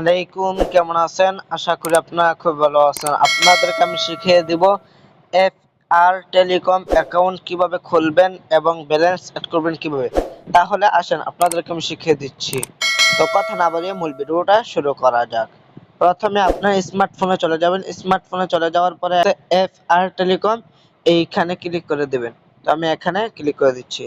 আলাইকুম, কেমন আছেন? আশা করি আপনারা খুব ভালো আছেন। আপনাদেরকে আমি শিখিয়ে দিব এফ আর টেলিকম অ্যাকাউন্ট কীভাবে খুলবেন এবং ব্যালেন্স অ্যাড করবেন কীভাবে। তাহলে আসেন, আপনাদেরকে আমি শিখিয়ে দিচ্ছি। তো কথা না বাড়িয়ে মূল ভিডিওটা শুরু করা যাক। প্রথমে আপনার স্মার্টফোনে চলে যাবেন। স্মার্টফোনে চলে যাওয়ার পরে এফ আর টেলিকম এইখানে ক্লিক করে দেবেন। তো আমি এখানে ক্লিক করে দিচ্ছি।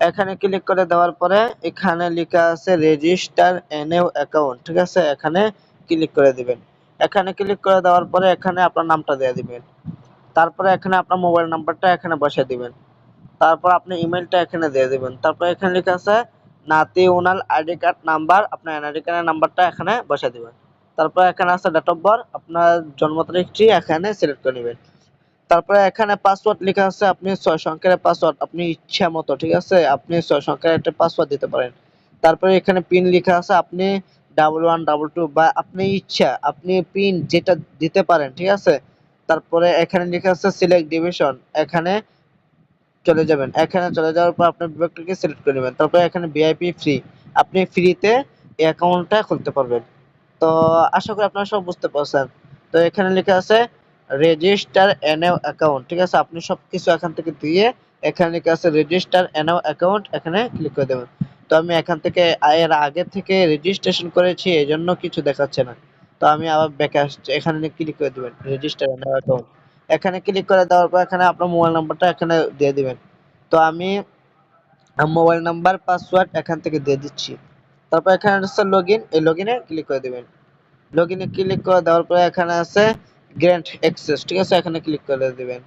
এখানে ক্লিক করে দেওয়ার পরে এখানে লেখা আছে রেজিস্টার এনএও অ্যাকাউন্ট ঠিক আছে? এখানে ক্লিক করে দিবেন। এখানে ক্লিক করে দেওয়ার পরে এখানে আপনার নামটা দিয়ে দিবেন। তারপরে এখানে আপনার মোবাইল নাম্বারটা এখানে বসিয়ে দিবেন। তারপর আপনি ইমেলটা এখানে দিয়ে দিবেন। তারপর এখানে লেখা আছে national ID card number, আপনার এনআইডি কার্ডের নাম্বারটা এখানে বসিয়ে দিবেন। তারপর এখানে আছে ডেট অফ বার্থ আপনার জন্ম তারিখটি এখানে সিলেক্ট করে নেবেন। তারপরে এখানে পাসওয়ার্ড লেখা আছে, আপনি ছয় সংখ্যার পাসওয়ার্ড আপনি ইচ্ছা মতো, ঠিক আছে? আপনি ছয় সংখ্যার একটা পাসওয়ার্ড দিতে পারেন। তারপরে এখানে পিন লেখা আছে, আপনি ডাবল ওয়ান ডাবল টু বা আপনি ইচ্ছা, আপনি পিন যেটা দিতে পারেন, ঠিক আছে? তারপরে এখানে লেখা আছে সিলেক্ট ডিভিশন এখানে চলে যাবেন। এখানে চলে যাওয়ার পর আপনার বিভাগটাকে সিলেক্ট করে নেবেন। তারপরে এখানে ভিআইপি ফ্রি আপনি ফ্রিতে এই অ্যাকাউন্টটা খুলতে পারবেন। তো আশা করি আপনারা সব বুঝতে পারছেন। তো এখানে লেখা আছে রেজিস্টার এনএও অ্যাকাউন্ট ঠিক আছে? আপনি সবকিছু এখান থেকে দিয়ে এখানে লেখা আছে রেজিস্টার এনএও অ্যাকাউন্ট এখানে ক্লিক করে দেবেন। তো আমি এখান থেকে এর আগে থেকে রেজিস্ট্রেশন করেছি এই জন্য কিছু দেখাচ্ছে না। তো আমি আবার ব্যাকে আসছি, এখানে ক্লিক করে দেবেন রেজিস্টার এনএও অ্যাকাউন্ট এখানে ক্লিক করে দেওয়ার পর এখানে আপনার মোবাইল নাম্বারটা এখানে দিয়ে দিবেন। তো আমি মোবাইল নাম্বার পাসওয়ার্ড এখান থেকে দিয়ে দিচ্ছি। তারপর এখানে আছে লগ ইন এই লগ ইনে ক্লিক করে দেবেন। লগ ইনে ক্লিক করে দেওয়ার পরে এখানে আছে গ্র্যান্ট অ্যাক্সেস ঠিক আছে? এখানে ক্লিক করে দিবেন।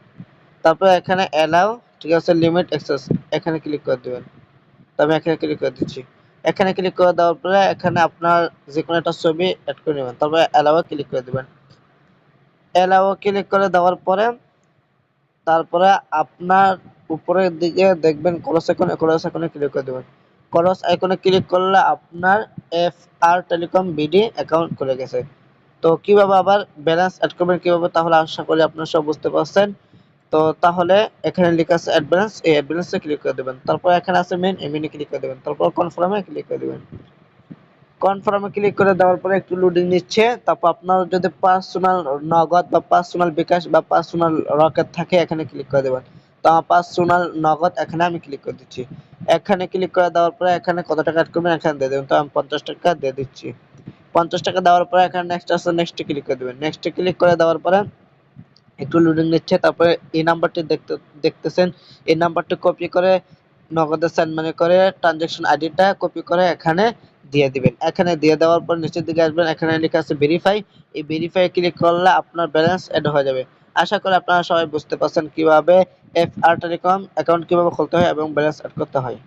তারপর এখানে অ্যালাউ ঠিক আছে? লিমিট অ্যাক্সেস এখানে ক্লিক করে দিবেন। তো আমি এখানে ক্লিক করে দিচ্ছি। এখানে ক্লিক করে দেওয়ার পরে এখানে আপনার যে কোনো একটা ছবি অ্যাড করে নেবেন। তারপরে অ্যালাউ ক্লিক করে দিবেন। অ্যালাউ ক্লিক করে দেওয়ার পরে, তারপরে আপনার উপরের দিকে দেখবেন ক্রস আইকনে ক্রস আইকনে ক্লিক করে দেবেন। ক্রস আইকনে ক্লিক করলে আপনার F R Telecom BD account খুলে গেছে। তো কীভাবে আবার ব্যালেন্স অ্যাড করবেন কীভাবে, তাহলে আশা করি আপনারা সব বুঝতে পারছেন। তো তাহলে এখানে লেখা আছে অ্যাড ব্যালেন্স এই অ্যাড ব্যালেন্সে ক্লিক করে দেবেন। তারপর এখানে আছে মেন এই ক্লিক করে দেবেন। তারপর কনফার্মে ক্লিক করে দেবেন। কনফার্মে ক্লিক করে দেওয়ার পরে একটু লোডিং নিচ্ছে। তারপর আপনার যদি পার্সোনাল নগদ বা পার্সোনাল বিকাশ বা পার্সোনাল রকেট থাকে, এখানে ক্লিক করে দেবেন। তো আমার পার্সোনাল নগদ এখানে আমি ক্লিক করে দিচ্ছি। এখানে ক্লিক করে দেওয়ার পরে এখানে কত টাকা অ্যাড করবেন? এখানে দিয়ে দেবেন। তো আমি পঞ্চাশ টাকা দিয়ে দিচ্ছি। পঞ্চাশ টাকা দেওয়ার পরে এখানে নেক্সট আছে নেক্সটে ক্লিক করে দেবেন। নেক্সটে ক্লিক করে দেওয়ার পরে একটু লোডিং নিচ্ছে, তারপরে এই নাম্বারটি দেখতে, দেখতেছেন। এই নাম্বারটি কপি করে নগদে সেন্ড মানি করে ট্রানজ্যাকশন আইডিটা কপি করে এখানে দিয়ে দিবেন। এখানে দিয়ে দেওয়ার পর নিচের দিকে আসবেন, এখানে লেখা আছে ভেরিফাই এই ভেরিফাই ক্লিক করলে আপনার ব্যালেন্স অ্যাড হয়ে যাবে। আশা করি আপনারা সবাই বুঝতে পারছেন কীভাবে এফ আর টেলিকম অ্যাকাউন্ট কীভাবে খুলতে হয় এবং ব্যালেন্স অ্যাড করতে হয়।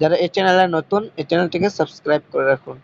যারা এই চ্যানেলে নতুন, এই চ্যানেলটিকে সাবস্ক্রাইব করে রাখুন।